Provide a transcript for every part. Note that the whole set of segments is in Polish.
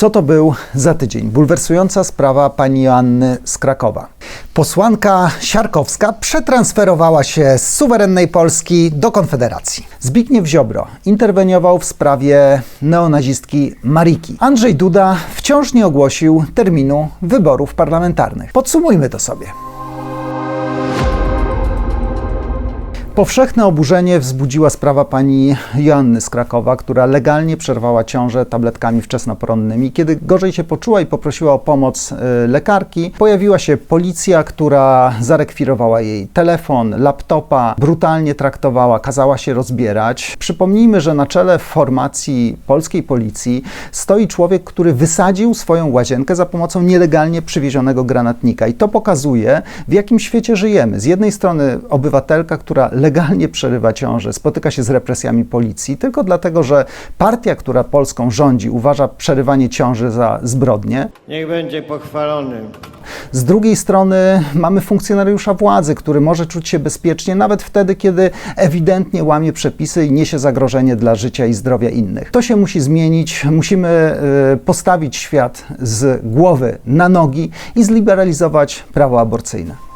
Co to był za tydzień? Bulwersująca sprawa pani Joanny z Krakowa. Posłanka Siarkowska przetransferowała się z suwerennej Polski do Konfederacji. Zbigniew Ziobro interweniował w sprawie neonazistki Mariki. Andrzej Duda wciąż nie ogłosił terminu wyborów parlamentarnych. Podsumujmy to sobie. Powszechne oburzenie wzbudziła sprawa pani Joanny z Krakowa, która legalnie przerwała ciążę tabletkami wczesnoporonnymi. Kiedy gorzej się poczuła i poprosiła o pomoc y, lekarki, pojawiła się policja, która zarekwirowała jej telefon, laptopa, brutalnie traktowała, kazała się rozbierać. Przypomnijmy, że na czele formacji polskiej policji stoi człowiek, który wysadził swoją łazienkę za pomocą nielegalnie przywiezionego granatnika. I to pokazuje, w jakim świecie żyjemy. Z jednej strony obywatelka, która legalnie przerywa ciążę, spotyka się z represjami policji, tylko dlatego, że partia, która Polską rządzi, uważa przerywanie ciąży za zbrodnię. Niech będzie pochwalony. Z drugiej strony mamy funkcjonariusza władzy, który może czuć się bezpiecznie nawet wtedy, kiedy ewidentnie łamie przepisy i niesie zagrożenie dla życia i zdrowia innych. To się musi zmienić. Musimy y, postawić świat z głowy na nogi i zliberalizować prawo aborcyjne.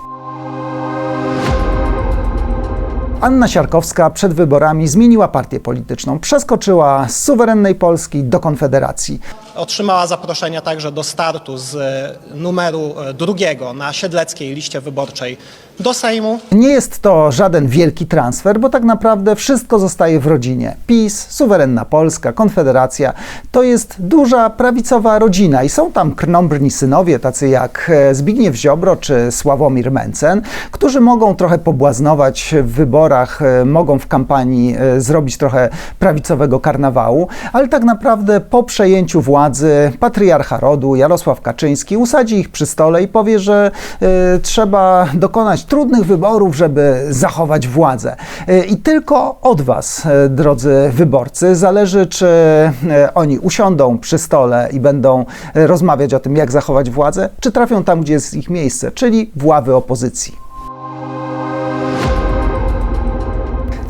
Anna Siarkowska przed wyborami zmieniła partię polityczną, przeskoczyła z suwerennej Polski do Konfederacji. Otrzymała zaproszenia także do startu z e, numeru e, drugiego na siedleckiej liście wyborczej do Sejmu. Nie jest to żaden wielki transfer, bo tak naprawdę wszystko zostaje w rodzinie. PiS, suwerenna Polska, Konfederacja to jest duża prawicowa rodzina i są tam krnąbrni synowie, tacy jak e, Zbigniew Ziobro czy Sławomir Mencen, którzy mogą trochę pobłaznować w wyborach, e, mogą w kampanii e, zrobić trochę prawicowego karnawału, ale tak naprawdę po przejęciu władzy patriarcha rodu Jarosław Kaczyński usadzi ich przy stole i powie, że e, trzeba dokonać trudnych wyborów, żeby zachować władzę. E, I tylko od Was, e, drodzy wyborcy, zależy, czy e, oni usiądą przy stole i będą rozmawiać o tym, jak zachować władzę, czy trafią tam, gdzie jest ich miejsce, czyli w ławy opozycji.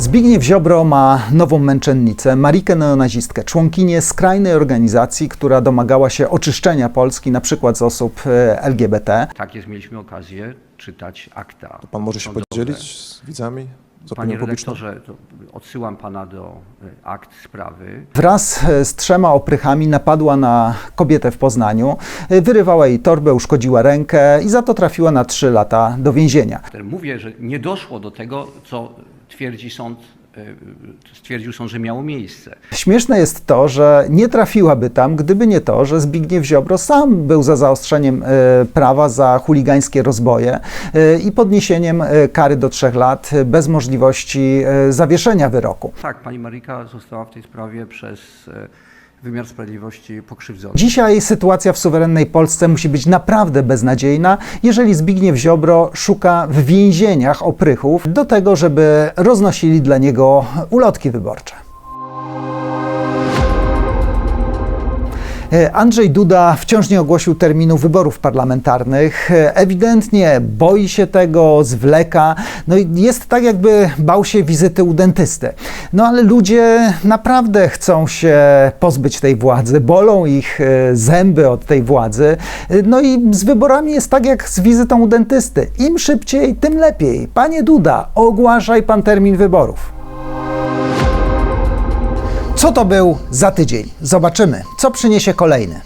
Zbigniew Ziobro ma nową męczennicę, Marikę neonazistkę, członkinię skrajnej organizacji, która domagała się oczyszczenia Polski, na przykład z osób e, LGBT. Tak jest, mieliśmy okazję czytać akta. Pan może się podzielić z widzami, z Panie redaktorze, to odsyłam pana do y, akt sprawy. Wraz e, z trzema oprychami napadła na kobietę w Poznaniu, e, wyrywała jej torbę, uszkodziła rękę i za to trafiła na trzy lata do więzienia. Mówię, że nie doszło do tego, co twierdzi sąd, stwierdził sąd, że miało miejsce. Śmieszne jest to, że nie trafiłaby tam, gdyby nie to, że Zbigniew Ziobro sam był za zaostrzeniem e, prawa za chuligańskie rozboje e, i podniesieniem e, kary do trzech lat e, bez możliwości e, zawieszenia wyroku. Tak, pani Marika została w tej sprawie przez wymiar sprawiedliwości pokrzywdzona. Dzisiaj sytuacja w suwerennej Polsce musi być naprawdę beznadziejna, jeżeli Zbigniew Ziobro szuka w więzieniach oprychów do tego, żeby roznosili dla niego ulotki wyborcze. Andrzej Duda wciąż nie ogłosił terminu wyborów parlamentarnych. E, Ewidentnie boi się tego, zwleka. No jest tak, jakby bał się wizyty u dentysty. No ale ludzie naprawdę chcą się pozbyć tej władzy, bolą ich e, zęby od tej władzy. E, No i z wyborami jest tak jak z wizytą u dentysty. Im szybciej, tym lepiej. Panie Duda, ogłaszaj pan termin wyborów. Co to był za tydzień? Zobaczymy, co przyniesie kolejny.